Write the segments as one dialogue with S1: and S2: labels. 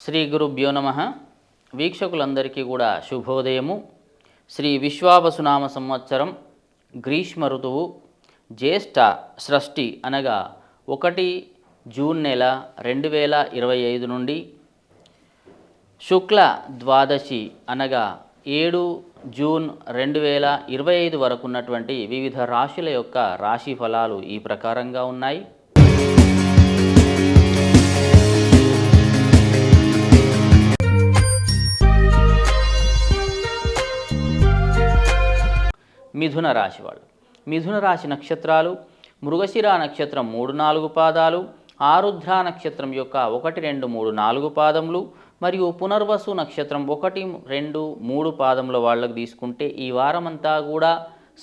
S1: శ్రీ గురుభ్యో నమ. వీక్షకులందరికీ కూడా శుభోదయము. శ్రీ విశ్వావసునామ సంవత్సరం గ్రీష్మ ఋతువు జ్యేష్ఠ షష్ఠి అనగా ఒకటి జూన్ నెల రెండు వేల ఇరవై ఐదు నుండి శుక్ల ద్వాదశి అనగా ఏడు జూన్ రెండు వేల ఇరవై ఐదు వరకు ఉన్నటువంటి వివిధ రాశుల యొక్క రాశి ఫలాలు ఈ ప్రకారంగా ఉన్నాయి. మిథున రాశి వాళ్ళు. మిథున రాశి నక్షత్రాలు మృగశిర నక్షత్రం మూడు నాలుగు పాదాలు ఆరుద్ర నక్షత్రం యొక్క ఒకటి రెండు మూడు నాలుగు పాదములు మరియు పునర్వసు నక్షత్రం ఒకటి రెండు మూడు పాదముల వాళ్ళకు తీసుకుంటే ఈ వారమంతా కూడా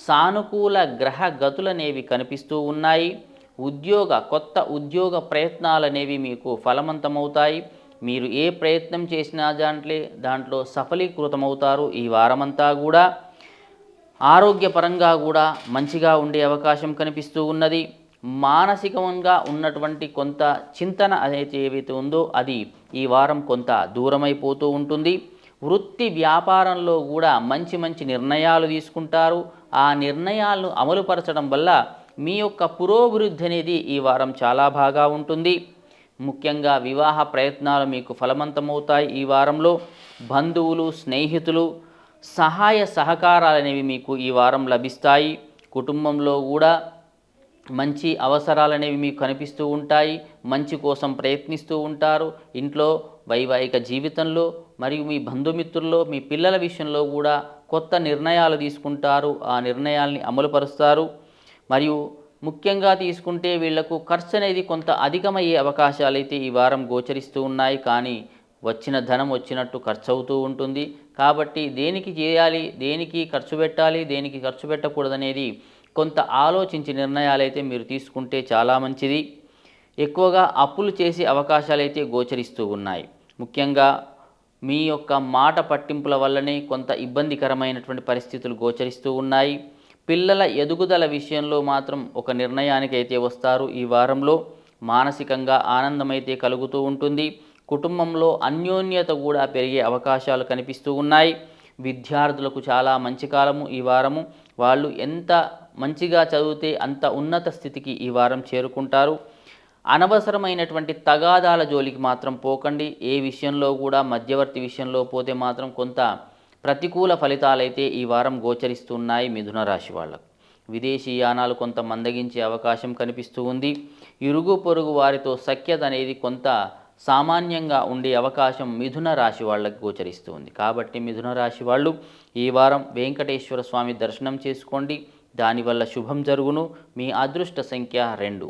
S1: సానుకూల గ్రహ గతులనేవి కనిపిస్తూ ఉన్నాయి. ఉద్యోగ కొత్త ఉద్యోగ ప్రయత్నాలనేవి మీకు ఫలవంతమవుతాయి. మీరు ఏ ప్రయత్నం చేసినా దాంట్లో దాంట్లో సఫలీకృతమవుతారు ఈ వారమంతా కూడా. ఆరోగ్యపరంగా కూడా మంచిగా ఉండే అవకాశం కనిపిస్తూ ఉన్నది. మానసికంగా ఉన్నటువంటి కొంత చింతన అనేది ఏవైతే ఉందో అది ఈ వారం కొంత దూరమైపోతూ ఉంటుంది. వృత్తి వ్యాపారంలో కూడా మంచి మంచి నిర్ణయాలు తీసుకుంటారు. ఆ నిర్ణయాలను అమలుపరచడం వల్ల మీ యొక్క పురోభివృద్ధి అనేది ఈ వారం చాలా బాగా ఉంటుంది. ముఖ్యంగా వివాహ ప్రయత్నాలు మీకు ఫలవంతమవుతాయి ఈ వారంలో. బంధువులు స్నేహితులు సహాయ సహకారాలు అనేవి మీకు ఈ వారం లభిస్తాయి. కుటుంబంలో కూడా మంచి అవసరాలు అనేవి మీకు కనిపిస్తూ ఉంటాయి. మంచి కోసం ప్రయత్నిస్తూ ఉంటారు. ఇంట్లో వైవాహిక జీవితంలో మరియు మీ బంధుమిత్రుల్లో మీ పిల్లల విషయంలో కూడా కొత్త నిర్ణయాలు తీసుకుంటారు. ఆ నిర్ణయాల్ని అమలుపరుస్తారు. మరియు ముఖ్యంగా తీసుకుంటే వీళ్ళకు ఖర్చు అనేది కొంత అధికమయ్యే అవకాశాలు అయితే ఈ వారం గోచరిస్తూ ఉన్నాయి. కానీ వచ్చిన ధనం వచ్చినట్టు ఖర్చు అవుతూ ఉంటుంది. కాబట్టి దేనికి చేయాలి దేనికి ఖర్చు పెట్టాలి దేనికి ఖర్చు పెట్టకూడదనేది కొంత ఆలోచించి నిర్ణయాలైతే మీరు తీసుకుంటే చాలా మంచిది. ఎక్కువగా అప్పులు చేసే అవకాశాలైతే గోచరిస్తూ ఉన్నాయి. ముఖ్యంగా మీ యొక్క మాట పట్టింపుల వల్లనే కొంత ఇబ్బందికరమైనటువంటి పరిస్థితులు గోచరిస్తూ ఉన్నాయి. పిల్లల ఎదుగుదల విషయంలో మాత్రం ఒక నిర్ణయానికి అయితే వస్తారు ఈ వారంలో. మానసికంగా ఆనందమైతే కలుగుతూ ఉంటుంది. కుటుంబంలో అన్యోన్యత కూడా పెరిగే అవకాశాలు కనిపిస్తూ ఉన్నాయి. విద్యార్థులకు చాలా మంచి కాలము ఈ వారము. వాళ్ళు ఎంత మంచిగా చదివితే అంత ఉన్నత స్థితికి ఈ వారం చేరుకుంటారు. అనవసరమైనటువంటి తగాదాల జోలికి మాత్రం పోకండి. ఏ విషయంలో కూడా మధ్యవర్తి విషయంలో పోతే మాత్రం కొంత ప్రతికూల ఫలితాలైతే ఈ వారం గోచరిస్తున్నాయి మిథున రాశి వాళ్ళకు. విదేశీ యానాలు కొంత మందగించే అవకాశం కనిపిస్తూ ఉంది. ఇరుగు పొరుగు వారితో సఖ్యత అనేది కొంత సామాన్యంగా ఉండే అవకాశం మిథున రాశి వాళ్ళకి గోచరిస్తుంది కాబట్టి మిథున రాశి వాళ్ళు ఈ వారం వెంకటేశ్వర స్వామి దర్శనం చేసుకోండి. దానివల్ల శుభం జరుగును. మీ అదృష్ట సంఖ్య రెండు.